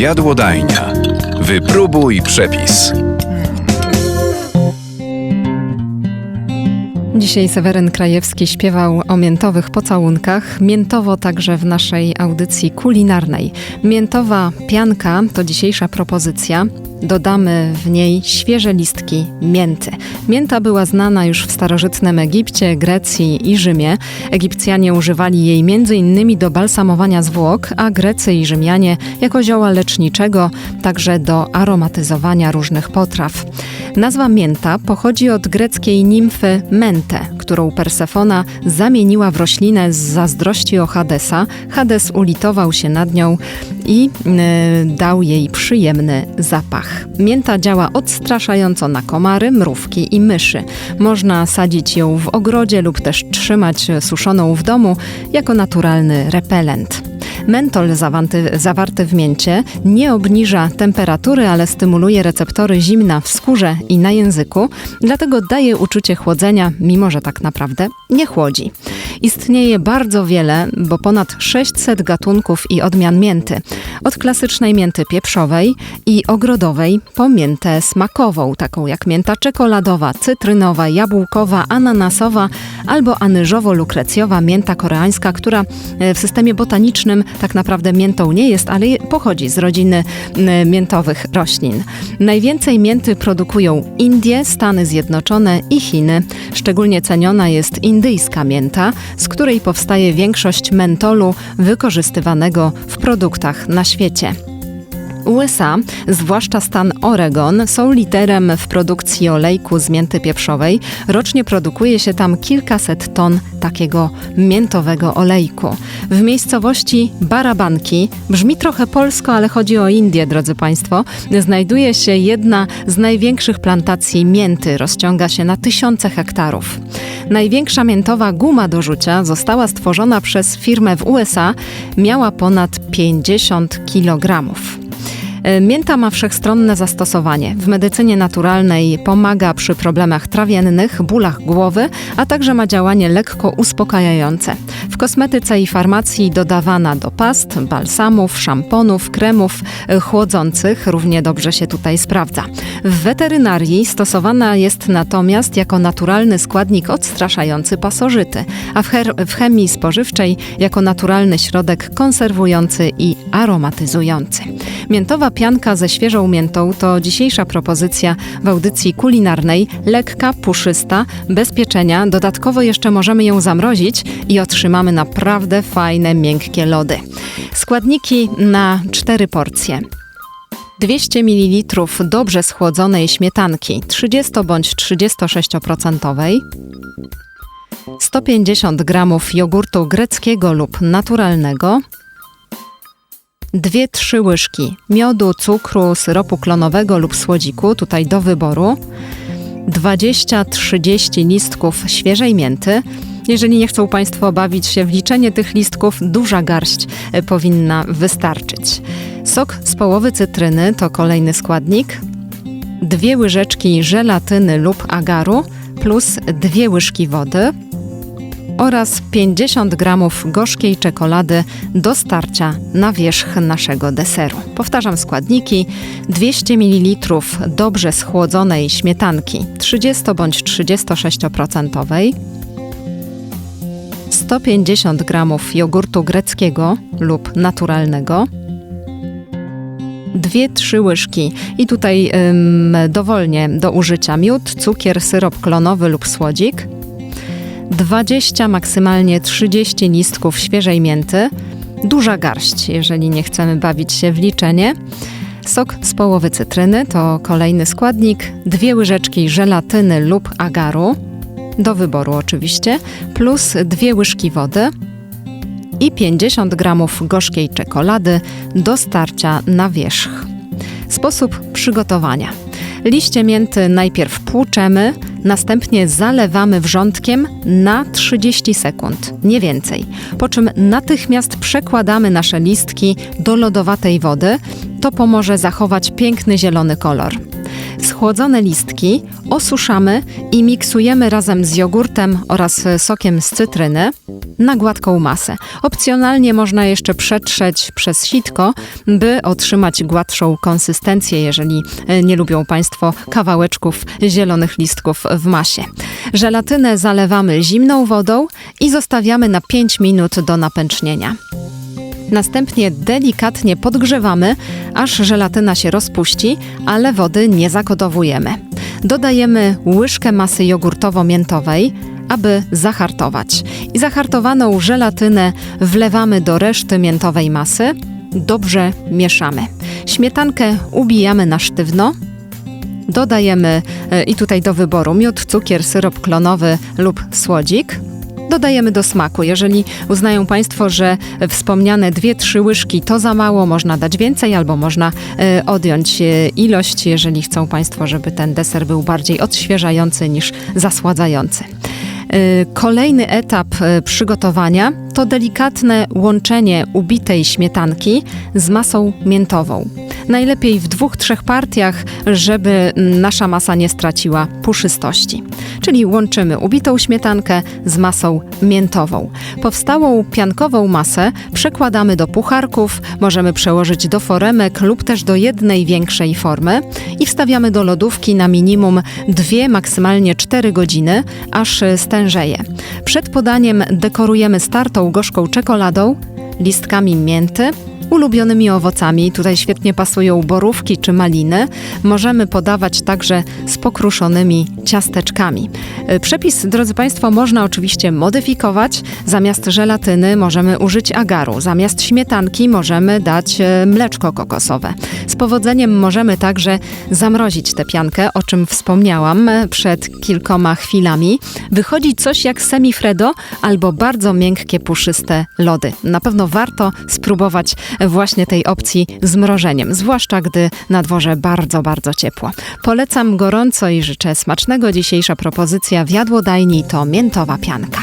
Jadłodajnia. Wypróbuj przepis. Dzisiaj Seweryn Krajewski śpiewał o miętowych pocałunkach, miętowo także w naszej audycji kulinarnej. Miętowa pianka to dzisiejsza propozycja. Dodamy w niej świeże listki mięty. Mięta była znana już w starożytnym Egipcie, Grecji i Rzymie. Egipcjanie używali jej m.in. do balsamowania zwłok, a Grecy i Rzymianie jako zioła leczniczego, także do aromatyzowania różnych potraw. Nazwa mięta pochodzi od greckiej nimfy Mente, którą Persefona zamieniła w roślinę z zazdrości o Hadesa. Hades ulitował się nad nią i y, dał jej przyjemny zapach. Mięta działa odstraszająco na komary, mrówki i myszy. Można sadzić ją w ogrodzie lub też trzymać suszoną w domu jako naturalny repelent. Mentol zawarty, zawarty w mięcie nie obniża temperatury, ale stymuluje receptory zimna w skórze i na języku, dlatego daje uczucie chłodzenia, mimo że tak naprawdę nie chłodzi. Istnieje bardzo wiele, bo ponad 600 gatunków i odmian mięty. Od klasycznej mięty pieprzowej i ogrodowej po miętę smakową, taką jak mięta czekoladowa, cytrynowa, jabłkowa, ananasowa albo anyżowo-lukrecjowa mięta koreańska, która e, w systemie botanicznym tak naprawdę miętą nie jest, ale pochodzi z rodziny miętowych roślin. Najwięcej mięty produkują Indie, Stany Zjednoczone i Chiny. Szczególnie ceniona jest indyjska mięta, z której powstaje większość mentolu wykorzystywanego w produktach na świecie. USA, zwłaszcza stan Oregon, są liderem w produkcji olejku z mięty pieprzowej. Rocznie produkuje się tam kilkaset ton takiego miętowego olejku. W miejscowości Barabanki, brzmi trochę polsko, ale chodzi o Indię, drodzy Państwo, znajduje się jedna z największych plantacji mięty, rozciąga się na tysiące hektarów. Największa miętowa guma do rzucia została stworzona przez firmę w USA, miała ponad 50 kilogramów. E, mięta ma wszechstronne zastosowanie. W medycynie naturalnej pomaga przy problemach trawiennych, bólach głowy, a także ma działanie lekko uspokajające. W kosmetyce i farmacji dodawana do past, balsamów, szamponów, kremów e, chłodzących równie dobrze się tutaj sprawdza. W weterynarii stosowana jest natomiast jako naturalny składnik odstraszający pasożyty, a w, w chemii spożywczej jako naturalny środek konserwujący i aromatyzujący. Miętowa pianka ze świeżą miętą to dzisiejsza propozycja w audycji kulinarnej, lekka, puszysta, bez pieczenia. Dodatkowo jeszcze możemy ją zamrozić i otrzymamy naprawdę fajne, miękkie lody. Składniki na cztery porcje. 200 ml dobrze schłodzonej śmietanki 30 bądź 36%, 150 g jogurtu greckiego lub naturalnego, 2-3 łyżki miodu, cukru, syropu klonowego lub słodziku, tutaj do wyboru, 20-30 listków świeżej mięty. Jeżeli nie chcą Państwo bawić się w liczenie tych listków, duża garść e, powinna wystarczyć. Sok z połowy cytryny to kolejny składnik. Dwie łyżeczki żelatyny lub agaru plus dwie łyżki wody oraz 50 gramów gorzkiej czekolady do starcia na wierzch naszego deseru. Powtarzam składniki: 200 ml dobrze schłodzonej śmietanki 30 bądź 36%, 150 gramów jogurtu greckiego lub naturalnego, 2-3 łyżki i tutaj ym, dowolnie do użycia miód, cukier, syrop klonowy lub słodzik, 20, maksymalnie 30 listków świeżej mięty, duża garść, jeżeli nie chcemy bawić się w liczenie. Sok z połowy cytryny to kolejny składnik, dwie łyżeczki żelatyny lub agaru, do wyboru oczywiście, plus dwie łyżki wody i 50 gramów gorzkiej czekolady do starcia na wierzch. Sposób przygotowania. Liście mięty najpierw płuczemy, następnie zalewamy wrzątkiem na 30 sekund, nie więcej. Po czym natychmiast przekładamy nasze listki do lodowatej wody. To pomoże zachować piękny zielony kolor. Schłodzone listki osuszamy i miksujemy razem z jogurtem oraz sokiem z cytryny na gładką masę. Opcjonalnie można jeszcze przetrzeć przez sitko, by otrzymać gładszą konsystencję, jeżeli e, nie lubią Państwo kawałeczków zielonych listków w masie. Żelatynę zalewamy zimną wodą i zostawiamy na 5 minut do napęcznienia. Następnie delikatnie podgrzewamy, aż żelatyna się rozpuści, ale wody nie zakodowujemy. Dodajemy łyżkę masy jogurtowo-miętowej, aby zahartować. I zahartowaną żelatynę wlewamy do reszty miętowej masy. Dobrze mieszamy. Śmietankę ubijamy na sztywno. Dodajemy e, i tutaj do wyboru miód, cukier, syrop klonowy lub słodzik. Dodajemy do smaku. Jeżeli uznają Państwo, że wspomniane 2-3 łyżki to za mało, można dać więcej albo można e, odjąć e, ilość, jeżeli chcą Państwo, żeby ten deser był bardziej odświeżający niż zasładzający. E, Kolejny etap przygotowania to delikatne łączenie ubitej śmietanki z masą miętową. Najlepiej w dwóch, trzech partiach, żeby nasza masa nie straciła puszystości. Czyli łączymy ubitą śmietankę z masą miętową. Powstałą piankową masę przekładamy do pucharków, możemy przełożyć do foremek lub też do jednej większej formy i wstawiamy do lodówki na minimum 2, maksymalnie 4 godziny, aż stężeje. Przed podaniem dekorujemy startą gorzką czekoladą, listkami mięty, ulubionymi owocami. Tutaj świetnie pasują borówki czy maliny. Możemy podawać także z pokruszonymi ciasteczkami. E, Przepis, drodzy Państwo, można oczywiście modyfikować. Zamiast żelatyny możemy użyć agaru. Zamiast śmietanki możemy dać e, mleczko kokosowe. Z powodzeniem możemy także zamrozić tę piankę, o czym wspomniałam e, przed kilkoma chwilami. Wychodzi coś jak semifredo albo bardzo miękkie, puszyste lody. Na pewno warto spróbować właśnie tej opcji z mrożeniem, zwłaszcza gdy na dworze bardzo, bardzo ciepło. Polecam gorąco i życzę smacznego. Dzisiejsza propozycja w jadłodajni to miętowa pianka.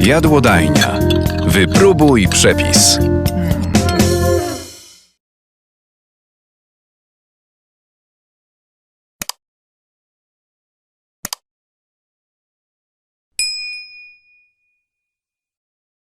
Jadłodajnia. Wypróbuj przepis.